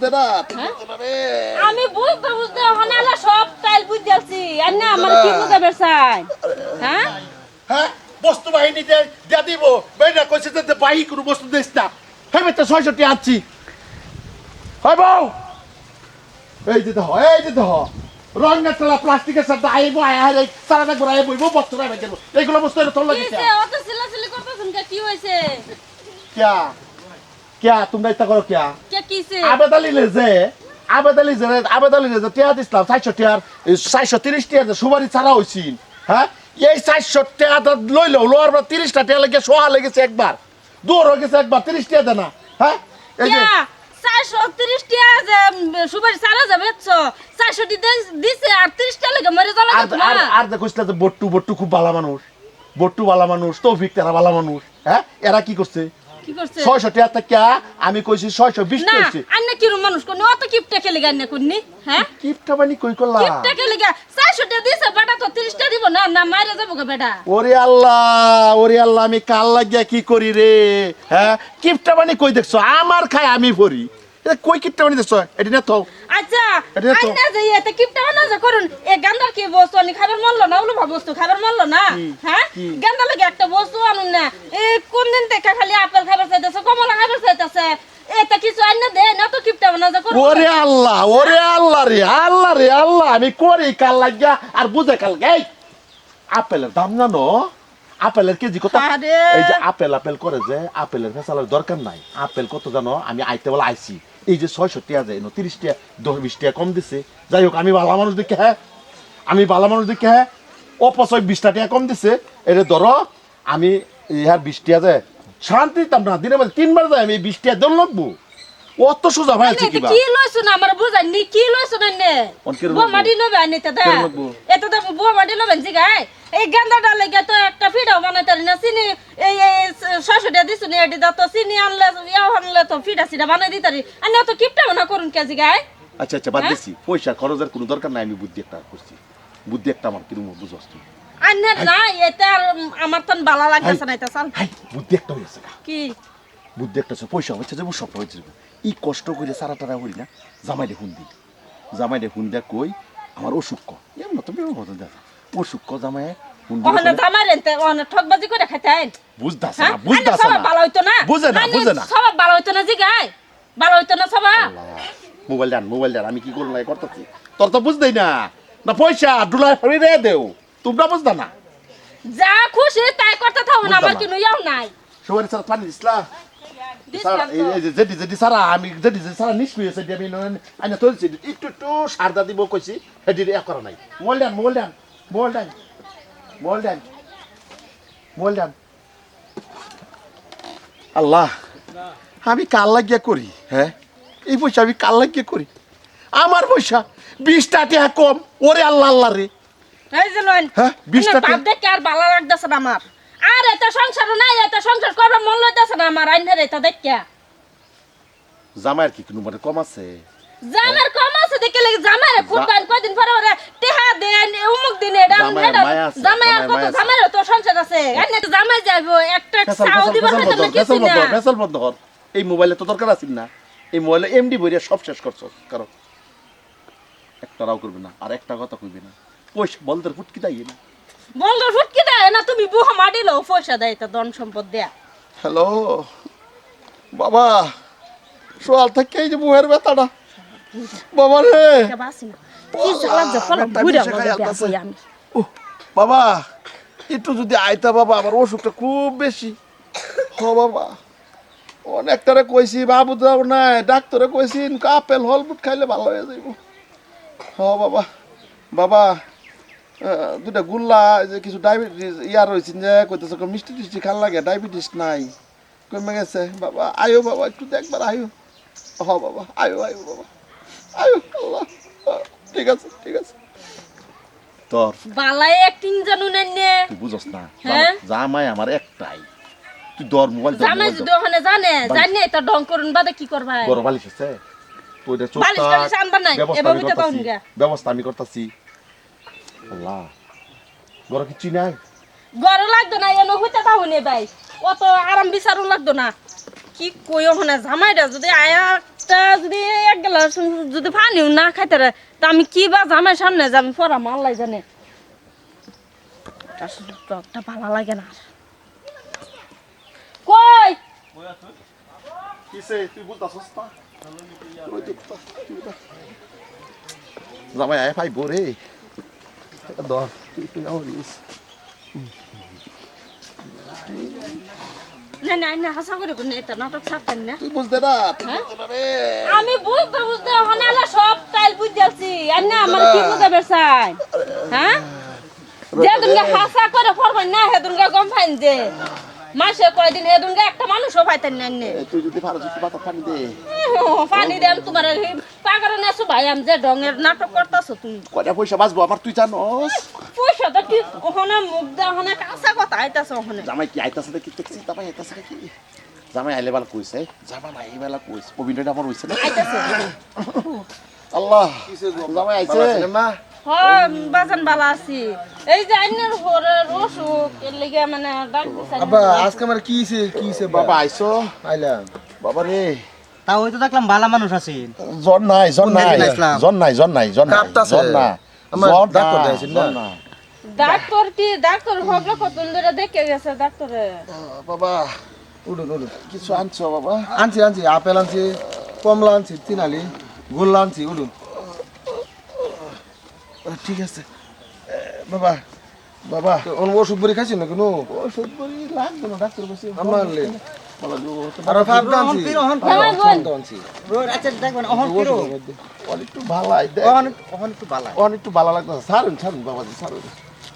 বুঝতে না? হ্যাঁ? না রে আমি বুঝতে বুঝতে সব টাইল বুঝতে আছি আর না আমার কি বুঝাবে হ্যাঁ? হ্যাঁ? বস্তু বাহিনী দিয়ে দিব। বেটা কইছে যে বাহি কোনো বস্তু দিস না। হ্যাঁ বেটা ছয়শটি আনছি হয় বউ? এই যে দেহ এই যে দেহ রঙের তেলা প্লাস্টিকের সাথে আইব আয় আয় এই সারা দেখব আয় বইব বস্তু রাখবে এইগুলো বস্তু তোর কি লাগে হয়েছে কে হয়েছে কিয়া তোমরা ইত্যা করো আবেদালি লেজে আবেদালি যে আবেদালি লেজে টিয়া দিছিলাম চারশো টিয়ার চারশো তিরিশ টিয়ার যে সুবারি ছাড়া হয়েছিল হ্যাঁ? এই চারশো টিয়া লইলেও লোয়ার পর তিরিশটা টিয়া লেগে সোহা লেগেছে একবার। দূর হয়ে গেছে একবার তিরিশ টিয়া হ্যাঁ? যে চারশো তিরিশ টিয়া সুপারি সারা যাবে চারশো দিছে আর তিরিশ টিয়া মরে জ্বালা আর দেখো বট্টু বট্টু খুব ভালো মানুষ বট্টু ভালো মানুষ তৌফিক তারা ভালো মানুষ হ্যাঁ? এরা কি করছে? কি করছে? আমি কইছি ছয়শো বিশ না কইছি। আন্না কিরম মানুষ কোন অত কিপটা খেলে গান না কোননি হ্যাঁ? কিপটা বানি কই করলা? কিপটা খেলে গা চারশো টা দিছে বেটা তো দিব না না মাইরে যাব গো বেটা। ওরে আল্লাহ ওরে আল্লাহ আমি কাল লাগিয়া কি করি রে? হ্যাঁ? কিপটা বানি কই দেখছ? আমার খায় আমি ভরি। এটা কই কিপটা বানি দেখছ এটি না তো আচ্ছা এটা তো- আন্না যে এতে কিপটা বানা যা করুন। এ গান্দার কি বস্তু আনি? খাবার মারলো না? বস্তু খাবার মারলো না? হ্যাঁ? কি? গান্দা লাগে একটা বস্তু আনুন না। এ কোন দিন থেকে খালি আপেল খাবার চাইতেছে কমলা খাবার চাইতেছে? এটা কিছু আন্না দে না তো কিপটা বানা যা করুন। ওরে আল্লাহ ওরে আল্লাহ রে আল্লাহ রে আল্লাহ আমি করি কাল লাগিয়া আর বুঝে কাল এই আপেলের দাম জানো? আপেলের কেজি কত। এই যে আপেল আপেল করে যে আপেলের ফেসালের দরকার নাই। আপেল কত জানো? আমি আইতে বলে আইছি। এই যে ছয়শো টিয়া যায় তিরিশ টিয়া দশ বিশ টিয়া কম দিছে। যাই হোক আমি বালা মানুষ দেখে হ্যাঁ আমি বালা মানুষ দেখে হ্যাঁ অপচয় বিশটা টিয়া কম দিছে। এটা ধরো আমি ইহার বিশ টিয়া যায় শান্তি তাম না দিনের মধ্যে তিনবার যায় আমি বিশ টিয়া দল লাগবো। অত সোজা ভাই কি লইছো না? আমার নি কি লইছো না নে অন কিরম বো মাটি লবে আনি তে দা এটা তো বো মাটি লবে জি গায় এই গান্দাটা লেগে তো একটা ফিডাও বানাইতে পারি না চিনি এই নি এটি তো চিনি আনলে ইয়া আনলে তো ফিডা সিডা বানাই দিতারি আনি তো কিপটা বানা করুন কে জি গায় আচ্ছা আচ্ছা বাদ? দিছি পয়সা খরচের কোনো দরকার নাই আমি বুদ্ধি একটা করছি বুদ্ধি একটা আমার কিরম তুই আন্না না এটা আর আমার তো ভালো লাগতেছে না এটা চাল হাই বুদ্ধি একটা হয়েছে গা। কি বুদ্ধি একটা পয়সা হচ্ছে যাব সব হয়েছে এই কষ্ট করে সারা টারা করি না জামাইলে হুন দি জামাইলে হুন দিয়া কই আমার অসুখ এমন তো বেরো কথা দেখা অসুখ জামাই হ্যাঁ? না বুঝতাছে সবাই না। ভালো হইতো না? বুঝে না আন্না বুঝে না। সবাই ভালো হইতো না জি গায় ভালো হইতো না সবাই? মোবাইল দেন মোবাইল দেন আমি কি করলাম করতেছি। তোর তো বুঝতেই না। না পয়সা ডুলাই ফরি রে দেও। তোমরা বুঝতা না। যা খুশি তাই করতে থাকো না আমার না। ইয়াও নাই। সবাই স্যার পানি দিসলা যেটি সারা আমি যেটি সারা নিষ্ক্রিয় আমি আইনা তোলছি একটু একটু সারদা দিব কইছি এক করা নাই। আল্লাহ আমি কাল লাগিয়া করি হ্যাঁ? এই পয়সা আমি কাল লাগিয়া করি। আমার পয়সা বিশটা টাকা কম ওরে আল্লাহ আল্লাহ রে। এই যে হ্যাঁ, বিশ না, টাকা। আর লাগতেছে আমার। আর এটা সংসার নাই এটা সংসার করবার মন লইতেছে না আমার আইনের এটা দেখে জামাইয়ের কি কোনো মানে কম আছে? জামার কম আছে দেখে লাগে জামার গান কয়দিন পরে টেহা দেন উমুক দিন এটা জামাই আর কত। জামাইয়ের তো সংসার আছে। আইনে জামাই যাইবো একটা ফেসাল না কিছু না। বন্ধ এই মোবাইলে তো দরকার আছে না। এই মোবাইলে এমডি বইরে সব শেষ করছ কারণ একটা রাও করবে না আর একটা কথা কইবে না। পয়সা বলতে ফুটকি তাই না। বলল ফুটকি দেয় না তুমি বুহা মাডিলো পয়সা দেয় এটা ধন সম্পদ দেয়া। হ্যালো বাবা সোয়াল থেকে এই যে বুহের ব্যথাটা। বাবা রে। না। বাবা একটু যদি আইতা বাবা আমার অসুখটা খুব বেশি। হ বাবা। অনেকটারে কইছি বাবু দাও নাই ডাক্তারে কইছি আপেল হলবুট খাইলে ভালো হয়ে যাইব। হ বাবা। বাবা দুটা গুল্লা যে কিছু ডায়াবেটিস ইয়ার রয়েছে যে কইতেছে মিষ্টি টিষ্টি খাল লাগে ডায়াবেটিস নাই। কমে গেছে বাবা আয়ো বাবা একটু দেখবার আয়ো। হ বাবা আয়ো আয়ো বাবা আয়ো আল্লাহ ঠিক আছে ঠিক আছে। তোর। বালাই একটিং জানু না নে? তুই বুঝস না হ্যাঁ? জামাই আমার একটাই। তুই দর মোবাইল দর জামাই যদি ওখানে জানে জানি এটা ডং করুন বাদে কি করবা বড় বালিশ আছে। তুই এটা চোখ বালিশ টালিশ আনবা নাই, ব্যবস্থা আমি তো করতাছি। ব্যবস্থা আমি করতাছি। আল্লাহ। বড় কিছু নাই গরম লাগতো না এনে হইতে তাও নে ভাই। অত আরাম বিচারও লাগতো না। কি কই ওখানে জামাইটা যদি আয়াটা যদি এক গেলা যদি পানিও না খাইতে রে তা আমি কি বা জামাই সামনে যাবি? পরা মাল্লাই জানে। টকটা ভালো লাগে না। কই? না? জামাই আয় ভাই বোরে নিস না না না হাসা করে কোন এটা নাটক ছাড়তেন না। তুই বুঝতে না হ্যাঁ? আমি বুঝতে বুঝতে ওখানে সব টাইল বুঝাচ্ছি আর না আমার কি বুঝাবে চাই হ্যাঁ? যেদিনকে হাসা করে পড়বেন না সেদিনকে গম পাইন যে। মাসে কয়দিন সেদিনকে একটা মানুষও পাইতেন না। তুই যদি পারো যদি মাথা পানি দে। ও, পানি দেন তোমার পাগারে নেছো ভাই আমি যে ডঙের নাটক করতেছো তুমি। কয়টা পয়সা বাঁচবো আমার তুই জানোস? পয়সা তো কি ওখানে মুখ দে ওখানে কাঁচা কথা আইতাছে ওখানে। জামাই কি আইতাছে দেখি দেখছি জামাই আইতাছে নাকি? জামাই আইলে বেলা কইছে জামাই নাই বেলা কইছে। প্রবীণটা আমার হইছে না? আইতাছে। আল্লাহ জামাই আইছে। হয় বাজান বালা আছি। এই যে আইনের ঘরে রসুক এর লিগে মানে ডাক আব্বা আজকে আমার কি হইছে কি হইছে বাবা? আইছো আইলাম। বাবা রে। তা ওই তো দেখলাম ভালো মানুষ আছেন জ্বর নাই জ্বর নাই দিকে নাই জ্বর নাই জ্বর নাই কাঁপতাছে। না আমার ডাক্তার দেখাইছেন না? ডাক্তার কি ডাক্তার হবলে কতদিন ধরে দেখে গেছে ডাক্তারে? বাবা কিছু আনছো বাবা? আনছি আনছি আপেল আনছি কমলা আনছি তিনালি গোল্লা আনছি আহ, ঠিক আছে। এ, বাবা বাবা। ওষুধ বড়ি খাইছি না। কোনো ওষুধ বড়ি লাগবে না ডাক্তার বসে আমার লে আচ্ছা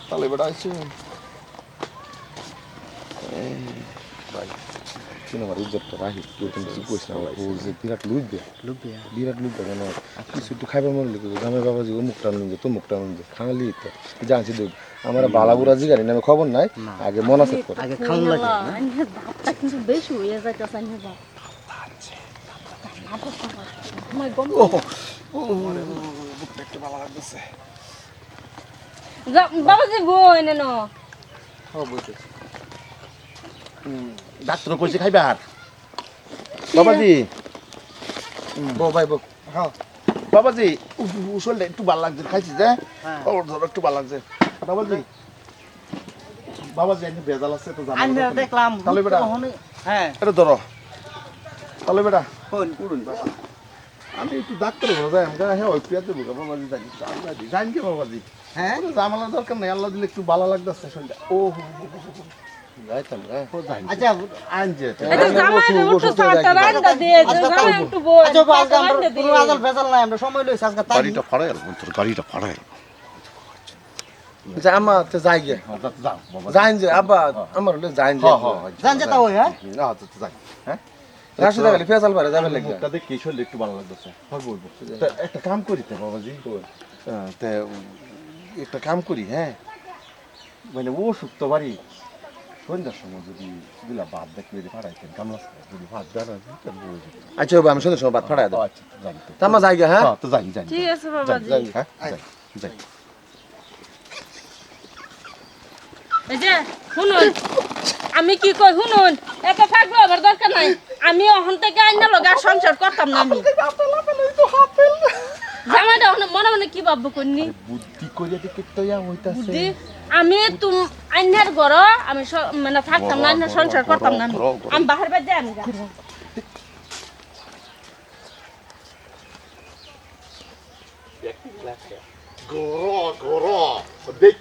তাহলে বেটা আছে আমার ইজ্জতটা রাখি কেউ কিন্তু কিছু কইস না ও যে বিরাট লুইবে লুবি বিরাট লুইবে কেন কিছু একটু খাইবার মনে লিখে জামাই বাবাজি ও মুখটা নুন তো মুখটা নুন খালি তো জানছি দেখ আমার বালাবুরা জিগারি নামে খবর নাই আগে মনে আছে করে আগে লাগে কিন্তু বেশি হয়ে যাইতেছে বাবাজি বই নেন হ্যাঁ বুঝতেছি ডাক্তার কইছে খাইবার বাবাজি। বো ভাই বো হ্যাঁ বাবাজি উসলটা একটু ভালো লাগছে খাইছি যে হ্যাঁ। ওর ধরো একটু ভালো লাগছে। বাবাজি। বাবাজি ভেজাল আছে তো জানো দেখলাম তাহলে বেটা। হ্যাঁ। এটা ধরো। তাহলে বেটা কোন উড়ুন বাবা আমি একটু ডাক্তার হব যাই আমি হ্যাঁ ওই প্রিয়াতে বুকা বাবাজি জানি জানি জানি কে বাবাজি। হ্যাঁ? জামালা দরকার নেই আল্লাহ দিলে একটু ভালো লাগতেছে শরীরটা ও হো। একটু আচ্ছা গাড়িটা ফাড়াই যে তো যাই গে। যে আব্বা আমার হলে যে হ্যাঁ হ্যাঁ হ্যাঁ। না তো যাই। হ্যাঁ? রাশিদা গেলে ফেসাল পারে যাবে ভালো লাগতেছে। বলব কাম করি তো বাবাজি। হ্যাঁ, একটা কাম করি হ্যাঁ? মানে ও সুক্ত বাড়ি সন্ধ্যার সময় যদি দিলা ভাত দেখলে যদি ফাড়াইতেন কামলা যদি ভাত দেওয়া আচ্ছা বাবা আমি শুনে সময় বাদ ফাড়াই দাও আচ্ছা জানি তো। তামা যাই হ্যাঁ? হ্যাঁ তো জানি জানি ঠিক আছে জানি হ্যাঁ যাই যাই। এই যে শুনুন আমি কি কই শুনুন এত থাকবে আবার দরকার নাই। আমি ওখান থেকে আইনা লগে সংসার করতাম না আমি। জামাইটা মনে মনে কি ভাববো করনি তো ইয়া হইতাছে আমি তুম আইনার ঘর আমি মানে থাকতাম না আইনার সংসার করতাম না আমি। আমি বাহার বাদ আমি। গর গর দেখ।